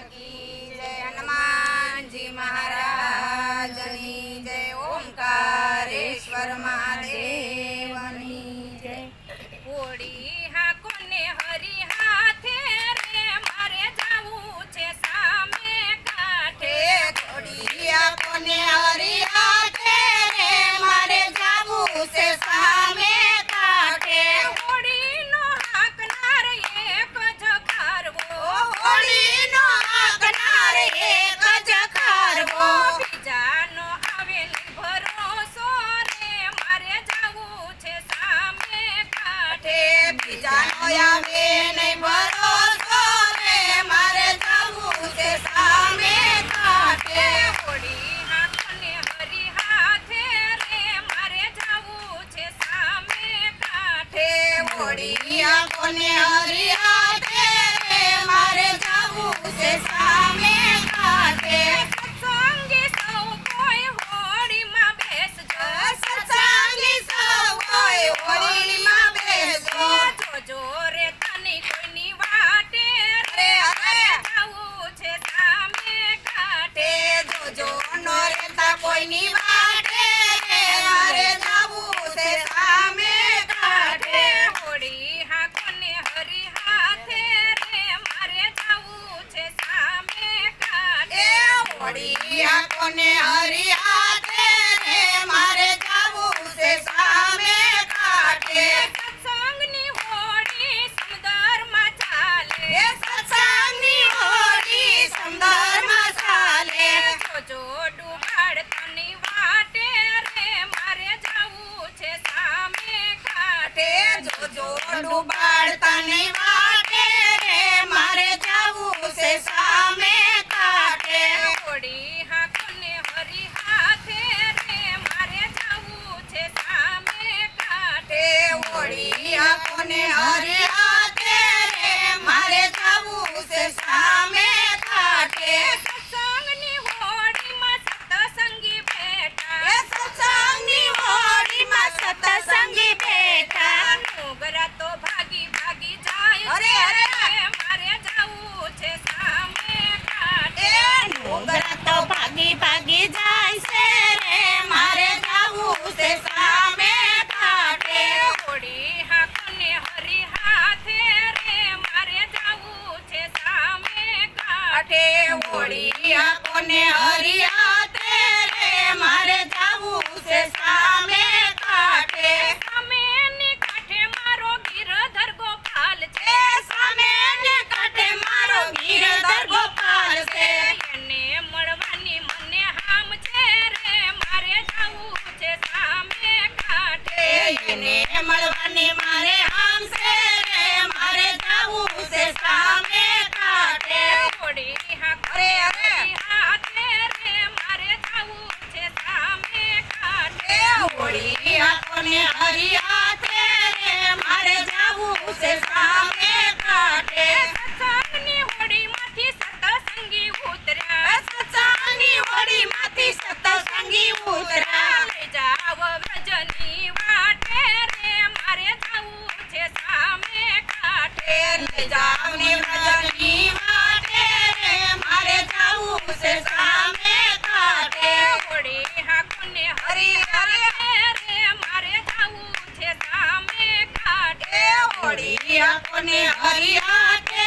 की બીજાનો આવે નહીં ભરોસો રે મારે જવું છે સામે કાટે હોડી હાથને હરી હાથે રે, મારે જવું છે સામે કાટે હોડી આંખોને હરી હાથે રે, મારે જવું છે কারণে ને હરિયા મને હરિયા મારે જાવું છે સામે કાટે સત્સંગની હોડીમાંથી સતસંગી ઉતર્યા. સત્સંગની હોડીમાંથી સતસંગી જાવ વ્રજની વાટે રે મારે જાવું છે સામે કાટે જાવ વ્રજની વાટે મારે જાવું છે ને હરિયા